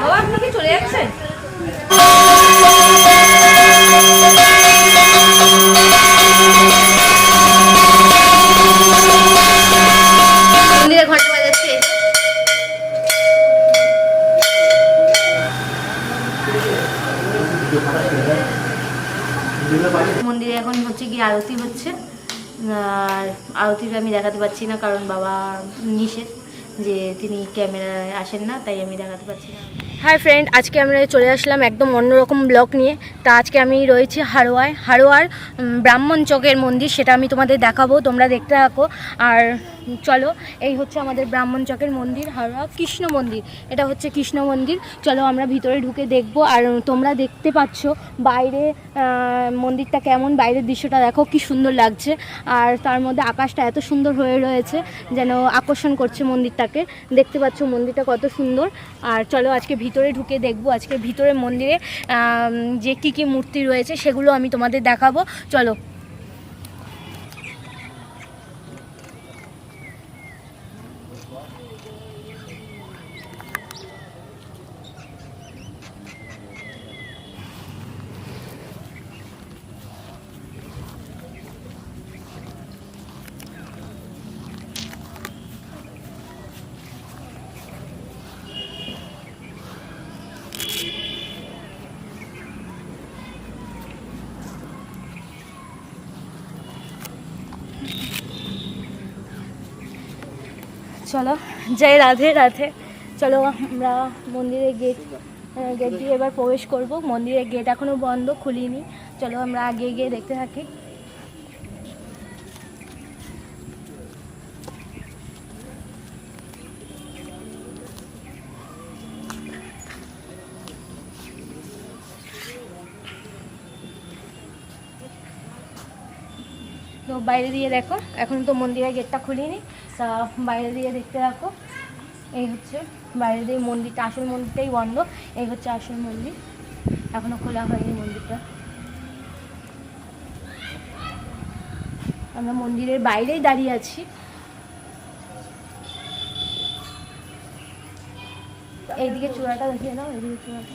বাবা আপনি কি চলে যাচ্ছেন? মন্দিরে এখন হচ্ছে গিয়ে আরতি হচ্ছে। আরতিটা আমি দেখাতে পারছি না কারণ বাবা নিষেধ যে তিনি ক্যামেরায় আসেন না, তাই আমি দেখাতে পারছি না। হ্যাঁ ফ্রেন্ড আজকে আমরা চলে আসলাম একদম অন্যরকম ব্লক নিয়ে। তা আজকে আমি রয়েছি হারোয়ায়। হারোয়ার ব্রাহ্মণ চকের মন্দির, সেটা আমি তোমাদের দেখাবো, তোমরা দেখতে থাকো। আর চলো, এই হচ্ছে আমাদের ব্রাহ্মণ চকের মন্দির হারোয়া কৃষ্ণ মন্দির। এটা হচ্ছে কৃষ্ণ মন্দির। চলো, আমরা ভিতরে ঢুকে দেখব। আর তোমরা দেখতে পাচ্ছ বাইরে মন্দিরটা কেমন? বাইরের দৃশ্যটা দেখো, কি সুন্দর লাগছে। আর তার মধ্যে আকাশটা এত সুন্দর হয়ে রয়েছে, যেন আকর্ষণ করছে মন্দিরটাকে। দেখতে পাচ্ছ মন্দিরটা কত সুন্দর। আর চলো, আজকে ভিতরে ঢুকে দেখব। আজকে ভিতরে মন্দিরে যে কী কী মূর্তি রয়েছে, সেগুলো আমি তোমাদের দেখাবো। চলো চলো, জয় রাধে রাধে। চলো, আমরা মন্দিরের গেট গেট দিয়ে এবার প্রবেশ করব। মন্দিরের গেট এখনও বন্ধ, খুলিনি। চলো, আমরা আগে গিয়ে দেখতে থাকি। বাইরে দিয়ে দেখো। এখন তো মন্দিরের গেটটা খুলিনি। তা বাইরে দিয়ে দেখতে রাখো এই হচ্ছে বাইরে দিয়ে মন্দিরটা, আসল মন্দিরটাই বন্ধ। এই হচ্ছে আসল মন্দির। এখনও খোলা হয়নি মন্দিরটা। আমরা মন্দিরের বাইরেই দাঁড়িয়ে আছি। এইদিকে চূড়াটা দেখিয়ে দাও, এইদিকে চূড়াটা।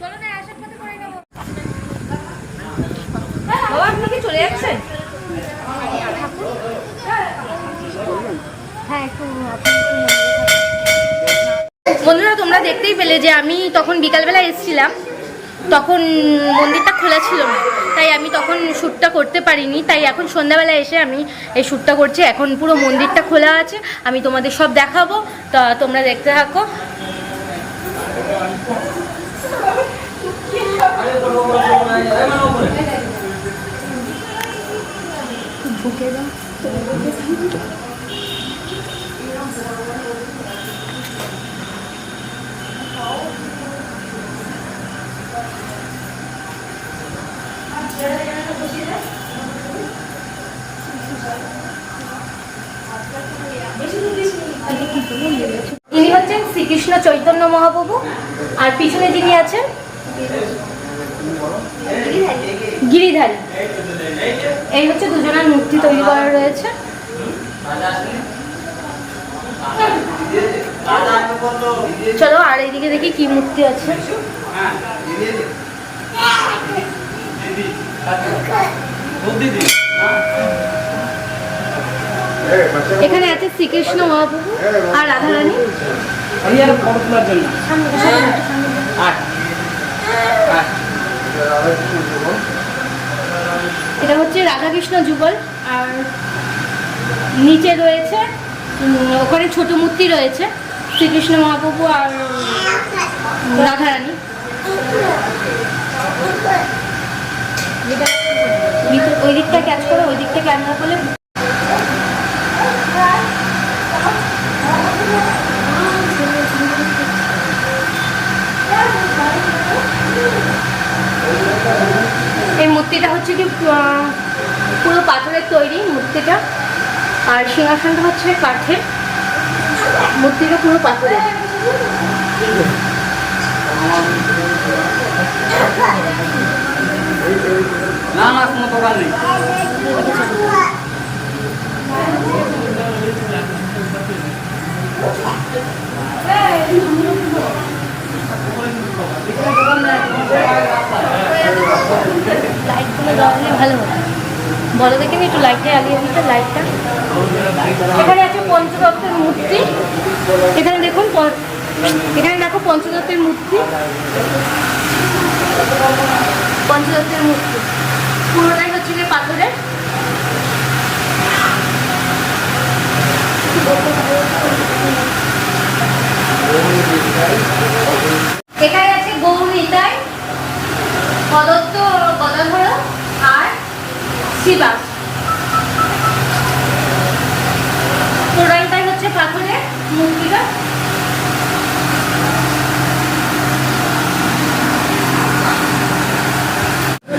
চলো না আসার পথে করে নেব বাবা আপনি কি চলে যাচ্ছেন হ্যাঁ একটু আপনি একটু মন্দিরে থাকুন। বন্ধুরা তোমরা দেখতেই পেলে যে আমি তখন বিকালবেলা এসেছিলাম, তখন মন্দিরটা খোলা ছিল না। তাই আমি তখন শ্যুটটা করতে পারিনি, তাই এখন সন্ধ্যাবেলা এসে আমি এই শ্যুটটা করছি। এখন পুরো মন্দিরটা খোলা আছে, আমি তোমাদের সব দেখাবো, তা তোমরা দেখতে থাকো। ঢুকে ইনি হচ্ছেন শ্রীকৃষ্ণ চৈতন্য মহাপ্রভু, আর পিছনে যিনি আছেন, গিরিধারী। এই হচ্ছে দুজনের মূর্তি তৈরি করা রয়েছে। চলো আর এইদিকে দেখি কি মূর্তি আছে। এখানে আছে শ্রীকৃষ্ণ মহাপ্রভু আর আট আট এটা হচ্ছে রাধাকৃষ্ণ যুগল আর নিচে রয়েছে ওখানে ছোট মূর্তি রয়েছে শ্রীকৃষ্ণ মহাপ্রভু আর রাধারানী। ওই দিকটা ক্যাচ করে, ওই দিকটা ক্যামেরা করলে এই মূর্তিটা হচ্ছে কি পুরো পাথরের তৈরি মূর্তিটা। আর সিংহাসনটা হচ্ছে কাঠের। মূর্তিটা পুরো পাথরের না না কোনো দোকান নেই লাইটগুলো দেওয়া হলে ভালো হতো বলো দেখে একটু লাইটটা জ্বালিয়ে দিতে লাইটটা এখানে আছে পঞ্চদত্তের মূর্তি এখানে দেখুন এখানে দেখো পঞ্চদত্তের মূর্তি। পঞ্চদত্তের মূর্তি। পুরোটাই হচ্ছে গিয়ে পাথরের। এখানে আছে গৌর নিতাই, পদত্ত গদাধর আর শিবাস টোটালটাই হচ্ছে পাথরের মূর্তিটা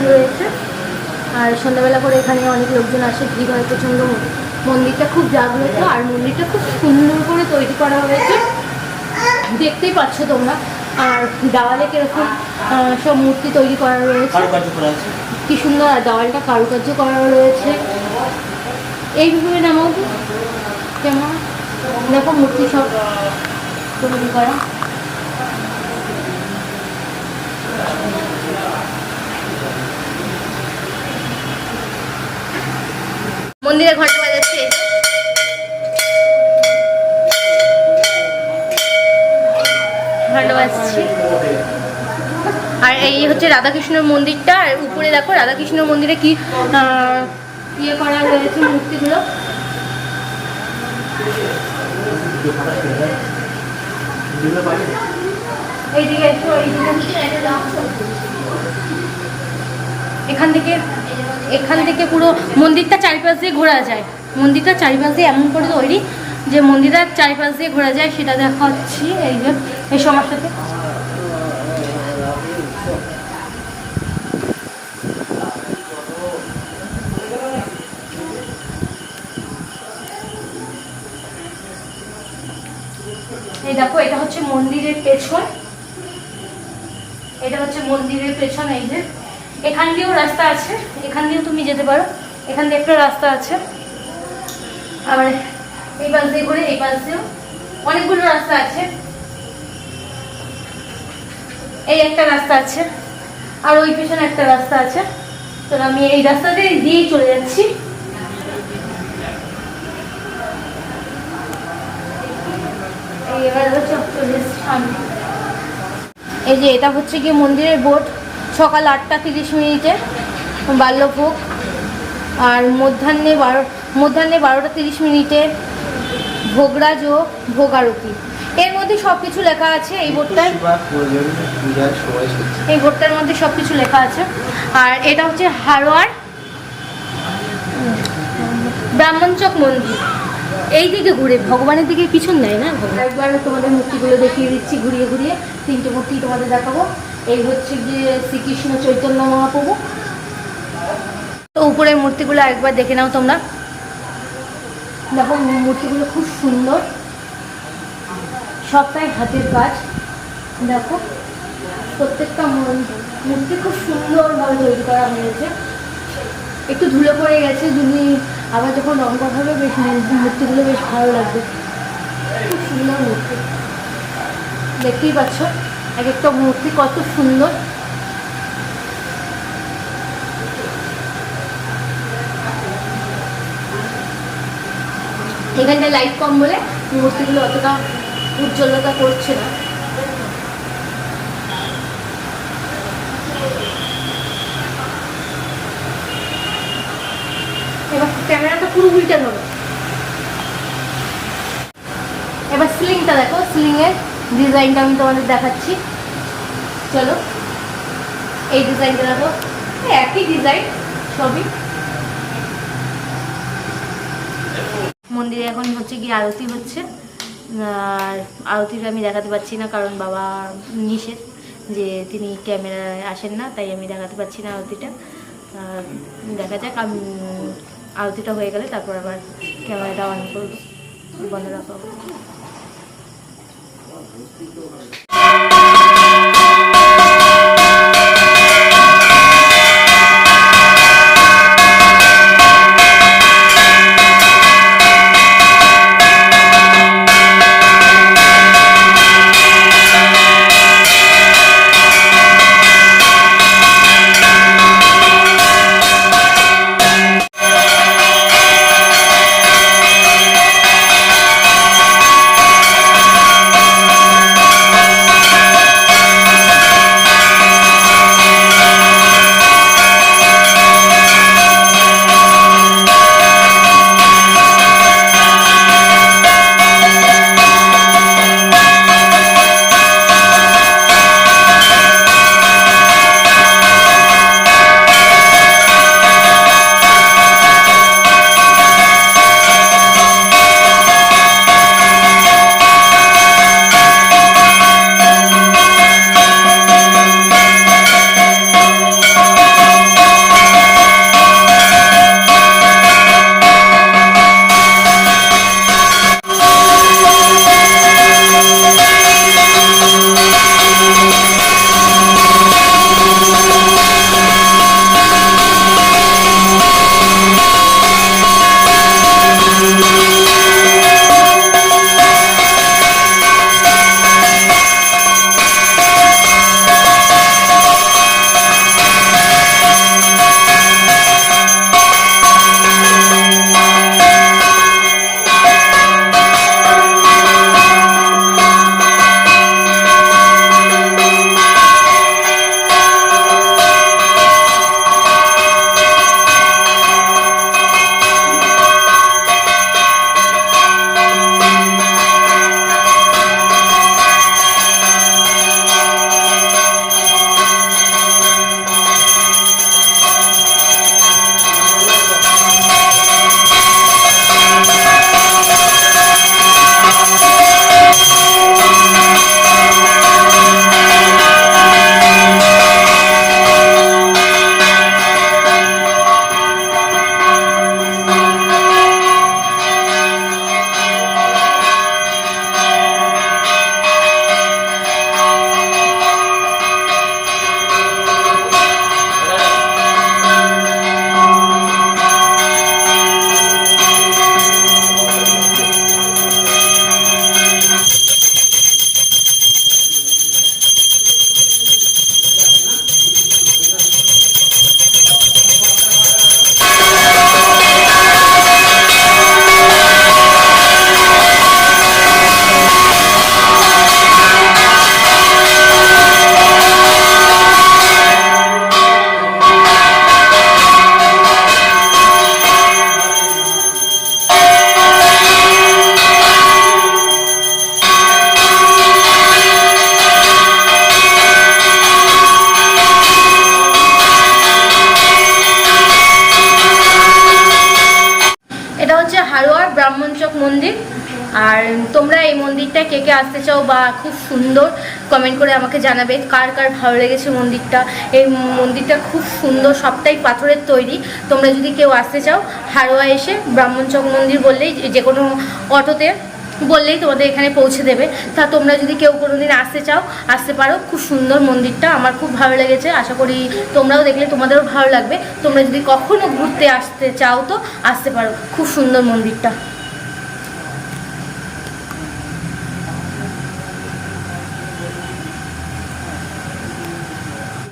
রয়েছে আর সন্ধ্যাবেলা করে এখানে অনেক লোকজন আসে ভিড় হয় প্রচণ্ড। মন্দিরটা খুব জাগ্রত আর মন্দিরটা খুব সুন্দর করে তৈরি করা হয়েছে। দেখতেই পাচ্ছ তোমরা। আর দেওয়ালে কীরকম সব মূর্তি তৈরি করা রয়েছে। কি সুন্দর আর দেওয়ালটা কারুকার্য করা রয়েছে। এইভাবে নামাও কেমন? দেখো মূর্তি সব তৈরি করা। মন্দিরে ঘণ্টা বাজাচ্ছে। ঘণ্টা বাজছে। আর এই হচ্ছে রাধাকৃষ্ণের মন্দিরটা, আর উপরে দেখো রাধাকৃষ্ণের মন্দিরে কি ইয়ে করা রয়েছে মূর্তিগুলো। এইদিকে এখান থেকে এখান থেকে পুরো মন্দিরটা চারিপাশ দিয়ে ঘোরা যায়। মন্দিরটা চারিপাশ দিয়ে এমন করে তৈরি যে মন্দিরটার চারিপাশ দিয়ে ঘোরা যায়, সেটা দেখাচ্ছি। এই যে এই সমস্যার সাথে। এই দেখো, এটা হচ্ছে মন্দিরের পেছন। এটা হচ্ছে মন্দিরের পেছন, এই যে। এখান দিয়েও রাস্তা আছে। এখান দিয়েও তুমি যেতে পারো। এখান দিয়ে একটা রাস্তা আছে। আবার এই পাশ দিয়ে ঘুরে এই পাশ দিয়েও অনেকগুলো রাস্তা আছে। এই একটা রাস্তা আছে। আর ওই পেছনে একটা রাস্তা আছে। তো আমি এই রাস্তাতে দিয়েই চলে যাচ্ছি। এই যে এটা হচ্ছে গিয়ে মন্দিরের বোট সকাল আটটা তিরিশ মিনিটে। বাল্যভোগ আর মধ্যাহ্নে বারো, মধ্যাহ্নে বারোটা তিরিশ মিনিটে ভোগরাজ ও ভোগ আরতি এর মধ্যে সব কিছু লেখা আছে এই চলছে এই বোর্ডটার মধ্যে সব কিছু লেখা আছে। আর এটা হচ্ছে হারোয়ার ব্রাহ্মণচক মন্দির। এই দিকে ঘুরে, ভগবানের দিকে পিছন নেয় না? একবার তোমাদের মূর্তিগুলো দেখিয়ে দিচ্ছি, ঘুরিয়ে ঘুরিয়ে। তিনটে মূর্তি তোমাদের দেখাবো। এই হচ্ছে গিয়ে শ্রীকৃষ্ণ চৈতন্য মহাপ্রভু। উপরের মূর্তিগুলো একবার দেখে নাও তোমরা। দেখো, মূর্তিগুলো খুব সুন্দর। সবটাই হাতের কাজ। দেখো, প্রত্যেকটা মূর- মূর্তি খুব সুন্দরভাবে তৈরি করা হয়েছে। একটু ধুলো পড়ে গেছে, যদি আবার যখন রং করা বেশ মূর্তিগুলো বেশ ভালো লাগবে। খুব সুন্দর মূর্তি। দেখতেই পাচ্ছ, এক একটা মূর্তি কত সুন্দর। এখানটা লাইট কম বলে মূর্তিগুলো অতটা উজ্জ্বলতা করছে না। এবার ক্যামেরাটা পুরো উল্টে ধরো। এবার সিলিংটা দেখো সিলিংয়ের ডিজাইনটা আমি তোমাদের দেখাচ্ছি। চলো, এই ডিজাইনটা দেখো একই ডিজাইন সবই। মন্দিরে এখন হচ্ছে কি আরতি হচ্ছে। আর আরতিটা আমি দেখাতে পারছি না, কারণ বাবা নিষেধ যে তিনি ক্যামেরায় আসেন না, তাই আমি দেখাতে পারছি না আরতিটা। দেখা যাক, আমি, আরতিটা হয়ে গেলে তারপর আবার ক্যামেরাটা অন করব। বন্ধ রাখা এই মন্দিরটা কে কে আসতে চাও বা খুব সুন্দর কমেন্ট করে আমাকে জানাবে। কার কার ভালো লেগেছে মন্দিরটা? এই মন্দিরটা খুব সুন্দর, সবটাই পাথরের তৈরি। তোমরা যদি কেউ আসতে চাও, হারোয়া এসে ব্রাহ্মণচক মন্দির বললেই, যে- কোনো অটোতে বললেই তোমাদের এখানে পৌঁছে দেবে। তা তোমরা যদি কেউ কোনোদিন আসতে চাও, আসতে পারো। খুব সুন্দর মন্দিরটা, আমার খুব ভালো লেগেছে। আশা করি তোমরাও দেখলে তোমাদেরও ভালো লাগবে। তোমরা যদি কখনো ঘুরতে আসতে চাও তো আসতে পারো। খুব সুন্দর মন্দিরটা।